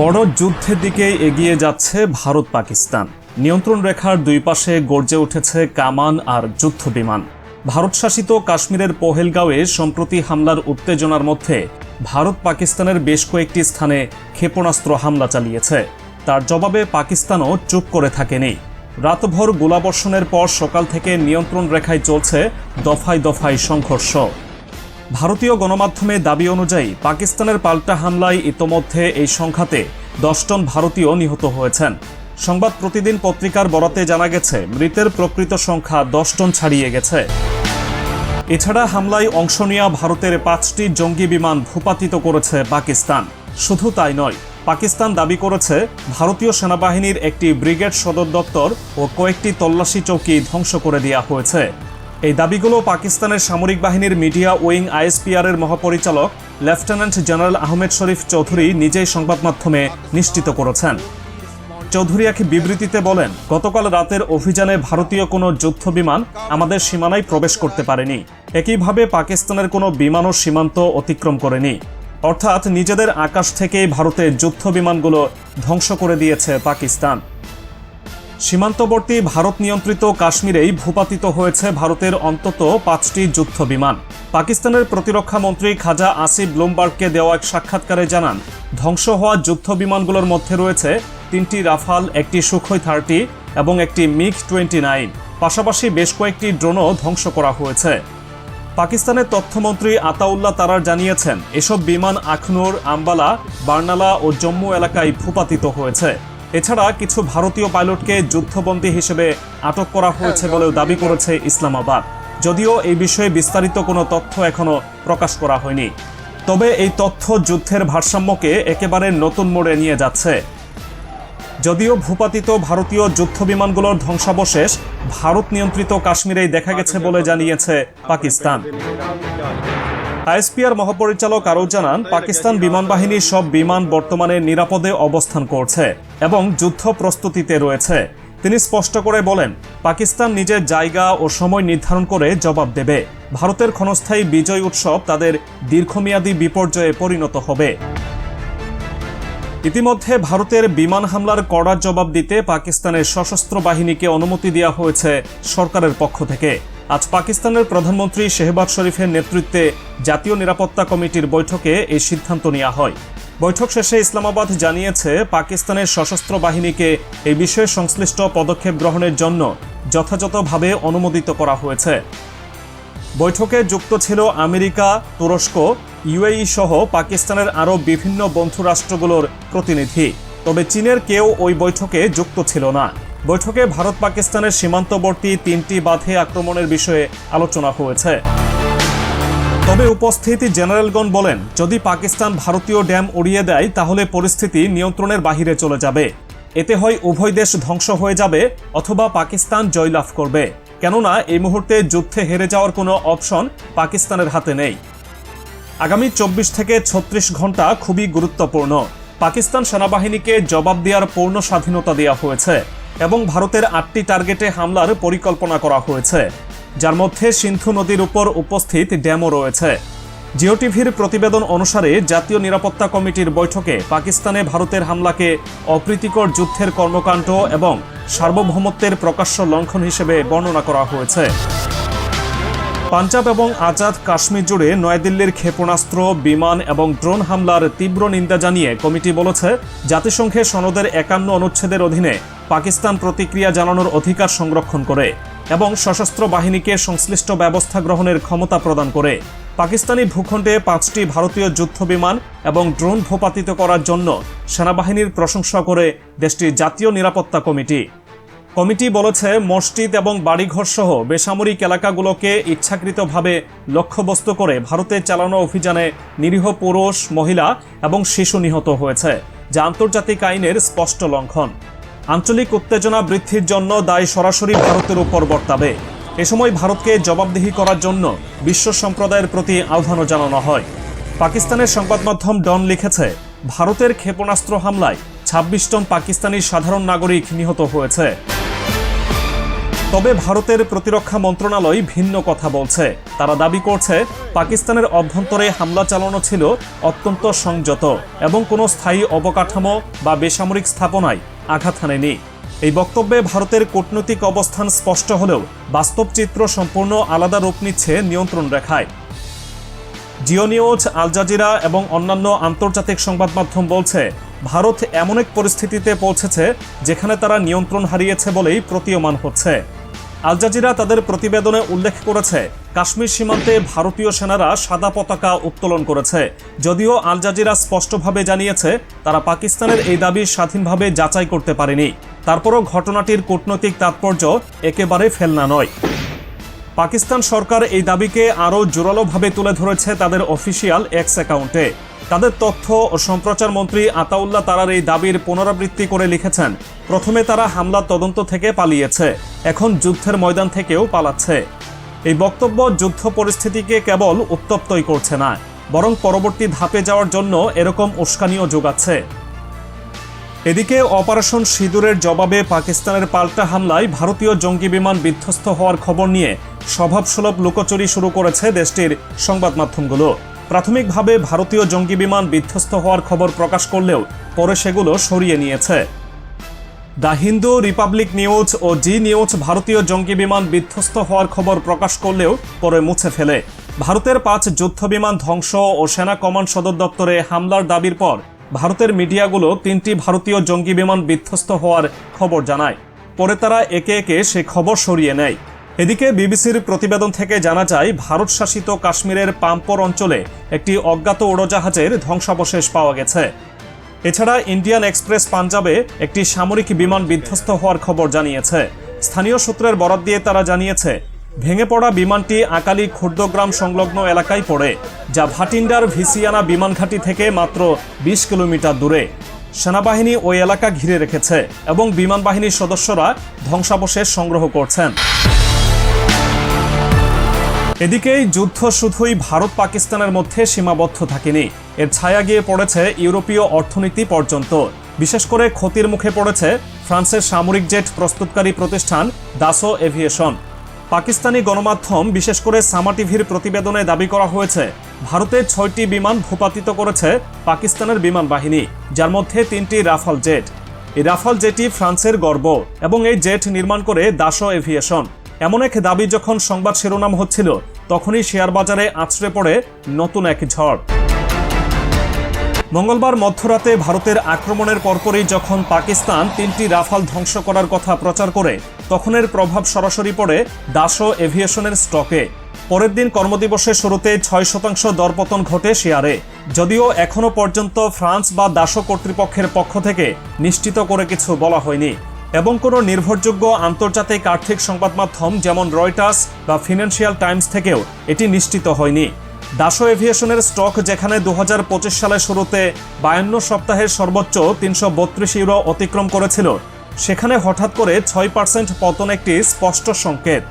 বড় যুদ্ধের দিকে এগিয়ে যাচ্ছে ভারত পাকিস্তান। নিয়ন্ত্রণ রেখার দুই পাশে গর্জে উঠেছে কামান আর যুদ্ধ বিমান। ভারত শাসিত কাশ্মীরের পহেলগাঁওয়ে সম্প্রতি হামলার উত্তেজনার মধ্যে ভারত পাকিস্তানের বেশ কয়েকটি স্থানে ক্ষেপণাস্ত্র হামলা চালিয়েছে। তার জবাবে পাকিস্তানও চুপ করে থাকেনি। রাতভর গোলাবর্ষণের পর সকাল থেকে নিয়ন্ত্রণ রেখায় চলছে দফায় দফায় সংঘর্ষ। ভারতীয় গণমাধ্যমে দাবি অনুযায়ী পাকিস্তানের পাল্টা হামলায় ইতোমধ্যে এই সংঘাতে দশ টন ভারতীয় নিহত হয়েছেন। সংবাদ প্রতিদিন পত্রিকার বরাতে জানা গেছে, মৃতের প্রকৃত সংখ্যা দশ টন ছাড়িয়ে গেছে। এছাড়া হামলায় অংশ নেওয়া ভারতের পাঁচটি জঙ্গি বিমান ভূপাতিত করেছে পাকিস্তান। শুধু তাই নয়, পাকিস্তান দাবি করেছে, ভারতীয় সেনাবাহিনীর একটি ব্রিগেড সদর দপ্তর ও কয়েকটি তল্লাশি চৌকি ধ্বংস করে দেওয়া হয়েছে। এই দাবিগুলো পাকিস্তানের সামরিক বাহিনীর মিডিয়া উইং আইএসপিআর এর মহাপরিচালক লেফটেন্যান্ট জেনারেল আহমেদ শরীফ চৌধুরী নিজেই সংবাদ মাধ্যমে নিশ্চিত করেছেন। চৌধুরী এক বিবৃতিতে বলেন, গতকাল রাতের অভিযানে ভারতীয় কোনো যুদ্ধ বিমান আমাদের সীমানায় প্রবেশ করতে পারেনি। একইভাবে পাকিস্তানের কোনো বিমানও সীমান্ত অতিক্রম করেনি। অর্থাৎ নিজেদের আকাশ থেকেই ভারতের যুদ্ধ বিমানগুলো ধ্বংস করে দিয়েছে পাকিস্তান। সীমান্তবর্তী ভারত নিয়ন্ত্রিত কাশ্মীরেই ভূপাতিত হয়েছে ভারতের অন্তত পাঁচটি যুদ্ধ বিমান। পাকিস্তানের প্রতিরক্ষা মন্ত্রী খাজা আসিফ ব্লুমবার্গকে দেওয়া এক সাক্ষাৎকারে জানান, ধ্বংস হওয়া যুদ্ধ বিমানগুলোর মধ্যে রয়েছে তিনটি রাফাল, একটি সুখই থার্টি এবং একটি মিগ টোয়েন্টি নাইন। পাশাপাশি বেশ কয়েকটি ড্রোনও ধ্বংস করা হয়েছে। পাকিস্তানের তথ্যমন্ত্রী আতাউল্লাহ তারার জানিয়েছেন, এসব বিমান আখনুর, আম্বালা, বার্নালা ও জম্মু এলাকায় ভূপাতিত হয়েছে। এছাড়া কিছু ভারতীয় পাইলটকে যুদ্ধবন্দী হিসেবে আটক করা হয়েছে বলেও দাবি করেছে ইসলামাবাদ। যদিও এই বিষয়ে বিস্তারিত কোনো তথ্য এখনও প্রকাশ করা হয়নি। তবে এই তথ্য যুদ্ধের ভারসাম্যকে একেবারে নতুন মোড়ে নিয়ে যাচ্ছে। যদিও ভূপাতিত ভারতীয় যুদ্ধ বিমানগুলোর ধ্বংসাবশেষ ভারত নিয়ন্ত্রিত কাশ্মীরেই দেখা গেছে বলে জানিয়েছে পাকিস্তান। আইএসপিআর মহাপরিচালক আরও জানান, পাকিস্তান বিমান বাহিনীর সব বিমান বর্তমানে নিরাপদে অবস্থান করছে এবং যুদ্ধ প্রস্তুতিতে রয়েছে। তিনি স্পষ্ট করে বলেন, পাকিস্তান নিজের জায়গা ও সময় নির্ধারণ করে জবাব দেবে। ভারতের ক্ষণস্থায়ী বিজয় উৎসব তাদের দীর্ঘমেয়াদী বিপর্যয়ে পরিণত হবে। ইতিমধ্যে ভারতের বিমান হামলার কড়া জবাব দিতে পাকিস্তানের সশস্ত্র বাহিনীকে অনুমতি দেওয়া হয়েছে সরকারের পক্ষ থেকে। আজ পাকিস্তানের প্রধানমন্ত্রী শেহবাজ শরীফের নেতৃত্বে জাতীয় নিরাপত্তা কমিটির বৈঠকে এই সিদ্ধান্ত নেওয়া হয়। বৈঠক শেষে ইসলামাবাদ জানিয়েছে, পাকিস্তানের সশস্ত্র বাহিনীকে এই বিষয়ে সংশ্লিষ্ট পদক্ষেপ গ্রহণের জন্য যথাযথভাবে অনুমোদিত করা হয়েছে। বৈঠকে যুক্ত ছিল আমেরিকা, তুরস্ক, ইউএই সহ পাকিস্তানের আরও বিভিন্ন বন্ধু রাষ্ট্রগুলোর প্রতিনিধি। তবে চীনের কেউ ওই বৈঠকে যুক্ত ছিল না। বৈঠকে ভারত পাকিস্তানের সীমান্তবর্তী তিনটি বাঁধে আক্রমণের বিষয়ে আলোচনা হয়েছে। তবে উপস্থিত জেনারেলগণ বলেন, যদি পাকিস্তান ভারতীয় ড্যাম উড়িয়ে দেয়, তাহলে পরিস্থিতি নিয়ন্ত্রণের বাহিরে চলে যাবে। এতে হয় উভয় দেশ ধ্বংস হয়ে যাবে অথবা পাকিস্তান জয়লাভ করবে। কেননা, এই মুহূর্তে যুদ্ধে হেরে যাওয়ার কোনো অপশন পাকিস্তানের হাতে নেই। আগামী চব্বিশ থেকে ছত্রিশ ঘণ্টা খুবই গুরুত্বপূর্ণ। পাকিস্তান সেনাবাহিনীকে জবাব দেওয়ার পূর্ণ স্বাধীনতা দেওয়া হয়েছে। এবং ভারতের আটটি টার্গেটে হামলার পরিকল্পনা করা হয়েছে। যার মধ্যে সিন্ধু নদীর উপর উপস্থিত ড্যামও রয়েছে। জিওটিভির প্রতিবেদন অনুসারে জাতীয় নিরাপত্তা কমিটির বৈঠকে পাকিস্তানে ভারতের হামলাকে অপ্রীতিকর যুদ্ধের কর্মকাণ্ড এবং সার্বভৌমত্বের প্রকাশ্য লঙ্ঘন হিসেবে বর্ণনা করা হয়েছে। পাঞ্জাব এবং আজাদ কাশ্মীর জুড়ে নয়াদিল্লির ক্ষেপণাস্ত্র, বিমান এবং ড্রোন হামলার তীব্র নিন্দা জানিয়ে কমিটি বলেছে জাতিসংঘের সনদের একান্ন অনুচ্ছেদের অধীনে পাকিস্তান প্রতিক্রিয়া জানানোর অধিকার সংরক্ষণ করে এবং সশস্ত্র বাহিনীকে সংশ্লিষ্ট ব্যবস্থা গ্রহণের ক্ষমতা প্রদান করে। পাকিস্তানি ভূখণ্ডে পাঁচটি ভারতীয় যুদ্ধ বিমান এবং ড্রোন ভূপাতিত করার জন্য সেনাবাহিনীর প্রশংসা করে দেশটির জাতীয় নিরাপত্তা কমিটি। কমিটি বলেছে মসজিদ এবং বাড়িঘর সহ বেসামরিক এলাকাগুলোকে ইচ্ছাকৃতভাবে লক্ষ্যবস্তু করে ভারতে চালানো অভিযানে নিরীহ পুরুষ, মহিলা এবং শিশু নিহত হয়েছে, যা আন্তর্জাতিক আইনের স্পষ্ট লঙ্ঘন। আঞ্চলিক উত্তেজনা বৃদ্ধির জন্য দায় সরাসরি ভারতের উপর বর্তাবে। এ সময় ভারতকে জবাবদিহি করার জন্য বিশ্ব সম্প্রদায়ের প্রতি আহ্বানও জানানো হয়। পাকিস্তানের সংবাদ মাধ্যম ডন লিখেছে, ভারতের ক্ষেপণাস্ত্র হামলায় ছাব্বিশ জন পাকিস্তানি সাধারণ নাগরিক নিহত হয়েছে। তবে ভারতের প্রতিরক্ষা মন্ত্রণালয় ভিন্ন কথা বলছে। তারা দাবি করছে, পাকিস্তানের অভ্যন্তরে হামলা চালানো ছিল অত্যন্ত সংযত এবং কোনো স্থায়ী অবকাঠামো বা বেসামরিক স্থাপনায় আঘাত হানেনি। এই বক্তব্যে ভারতের কূটনৈতিক অবস্থান স্পষ্ট হলেও বাস্তব চিত্র সম্পূর্ণ আলাদা রূপ নিচ্ছে নিয়ন্ত্রণ রেখায়। জিও নিউজ, আল জাজিরা এবং অন্যান্য আন্তর্জাতিক সংবাদ মাধ্যম বলছে, ভারত এমন এক পরিস্থিতিতে পৌঁছেছে যেখানে তারা নিয়ন্ত্রণ হারিয়েছে বলেই প্রতীয়মান হচ্ছে। আল জাজিরা তাদের প্রতিবেদনে উল্লেখ করেছে, কাশ্মীর সীমান্তে ভারতীয় সেনারা সাদা পতাকা উত্তোলন করেছে। যদিও আল জাজিরা স্পষ্টভাবে জানিয়েছে, তারা পাকিস্তানের এই দাবি স্বাধীনভাবে যাচাই করতে পারেনি। তারপরও ঘটনাটির কূটনৈতিক তাৎপর্য একেবারে ফেলনা নয়। পাকিস্তান সরকার এই দাবিকে আরও জোরালোভাবে তুলে ধরেছে তাদের অফিসিয়াল এক্স অ্যাকাউন্টে। তাদের তথ্য ও সম্প্রচার মন্ত্রী আতাউল্লাহ তারার এই দাবির পুনরাবৃত্তি করে লিখেছেন, প্রথমে তারা হামলা তদন্ত থেকে পালিয়েছে, এখন যুদ্ধের ময়দান থেকেও পালাচ্ছে। এই বক্তব্য যুদ্ধ পরিস্থিতিকে কেবল উত্তপ্তই করছে না, বরং পরবর্তী ধাপে যাওয়ার জন্য এরকম উস্কানিও যোগাচ্ছে। এদিকে অপারেশন সিঁদুরের জবাবে পাকিস্তানের পাল্টা হামলায় ভারতীয় জঙ্গি বিমান বিধ্বস্ত হওয়ার খবর নিয়ে স্বভাবসুলভ লুকোচুরি শুরু করেছে দেশটির সংবাদ মাধ্যমগুলো প্রাথমিকভাবে ভারতীয় জঙ্গি বিমান বিধ্বস্ত হওয়ার খবর প্রকাশ করলেও পরে সেগুলো সরিয়ে নিয়েছে। দ্য হিন্দু রিপাবলিক নিউজ ও জি নিউজ ভারতীয় জঙ্গি বিমান বিধ্বস্ত হওয়ার খবর প্রকাশ করলেও পরে মুছে ফেলে। ভারতের পাঁচ যুদ্ধ বিমান ধ্বংস ও সেনা কমান্ড সদর দপ্তরে হামলার দাবির পর ভারতের মিডিয়াগুলো তিনটি ভারতীয় জঙ্গি বিমান বিধ্বস্ত হওয়ার খবর জানায়। পরে তারা একে একে সে খবর সরিয়ে নেয়। এদিকে বিবিসির প্রতিবেদন থেকে জানা যায়, ভারত শাসিত কাশ্মীরের পাম্পর অঞ্চলে একটি অজ্ঞাত উড়োজাহাজের ধ্বংসাবশেষ পাওয়া গেছে। এছাড়া ইন্ডিয়ান এক্সপ্রেস পাঞ্জাবে একটি সামরিক বিমান বিধ্বস্ত হওয়ার খবর জানিয়েছে। স্থানীয় সূত্রের বরাত দিয়ে তারা জানিয়েছে, ভেঙে পড়া বিমানটি আকালি ক্ষুদ্রগ্রাম সংলগ্ন এলাকায় পড়ে, যা ভাটিন্ডার ভিসিয়ানা বিমান ঘাঁটি থেকে মাত্র বিশ কিলোমিটার দূরে। সেনাবাহিনী ওই এলাকা ঘিরে রেখেছে এবং বিমান বাহিনীর সদস্যরা ধ্বংসাবশেষ সংগ্রহ করছেন। এদিকে যুদ্ধ শুধুই ভারত পাকিস্তানের মধ্যে সীমাবদ্ধ থাকেনি। এর ছায়া গিয়ে পড়েছে ইউরোপীয় অর্থনীতি পর্যন্ত। বিশেষ করে ক্ষতির মুখে পড়েছে ফ্রান্সের সামরিক জেট প্রস্তুতকারী প্রতিষ্ঠান দাসো এভিয়েশন। পাকিস্তানি গণমাধ্যম, বিশেষ করে সামা টিভির প্রতিবেদনে দাবি করা হয়েছে ভারতের ছয়টি বিমান ভূপাতিত করেছে পাকিস্তানের বিমান বাহিনী, যার মধ্যে তিনটি রাফাল জেট। এই রাফাল জেটি ফ্রান্সের গর্ব এবং এই জেট নির্মাণ করে দাসো এভিয়েশন। এমন এক দাবি যখন সংবাদ শিরোনাম হচ্ছিল, তখনই শেয়ার বাজারে আছড়ে পড়ে নতুন এক ঝড়। মঙ্গলবার মধ্যরাতে ভারতের আক্রমণের পরপরই যখন পাকিস্তান তিনটি রাফাল ধ্বংস করার কথা প্রচার করে, তখনের প্রভাব সরাসরি পড়ে দাসো এভিয়েশনের স্টকে। পরের দিন কর্মদিবসের শুরুতে ছয় শতাংশ দরপতন ঘটে শেয়ারে। যদিও এখনও পর্যন্ত ফ্রান্স বা দাসো কর্তৃপক্ষের পক্ষ থেকে নিশ্চিত করে কিছু বলা হয়নি। এবং কোনো নির্ভরযোগ্য আন্তর্জাতিক আর্থিক সংবাদ মাধ্যম যেমন রয়টার্স বা ফিনান্সিয়াল টাইমস থেকেও এটি নিশ্চিত হয়নি। দাসো এভিয়েশনের স্টক যেখানে দু হাজার পঁচিশ সালের শুরুতে বায়ান্ন সপ্তাহের সর্বোচ্চ তিনশো বত্রিশ ইউরো অতিক্রম করেছিল, সেখানে হঠাৎ করে ছয় পার্সেন্ট পতন একটি স্পষ্ট সংকেত।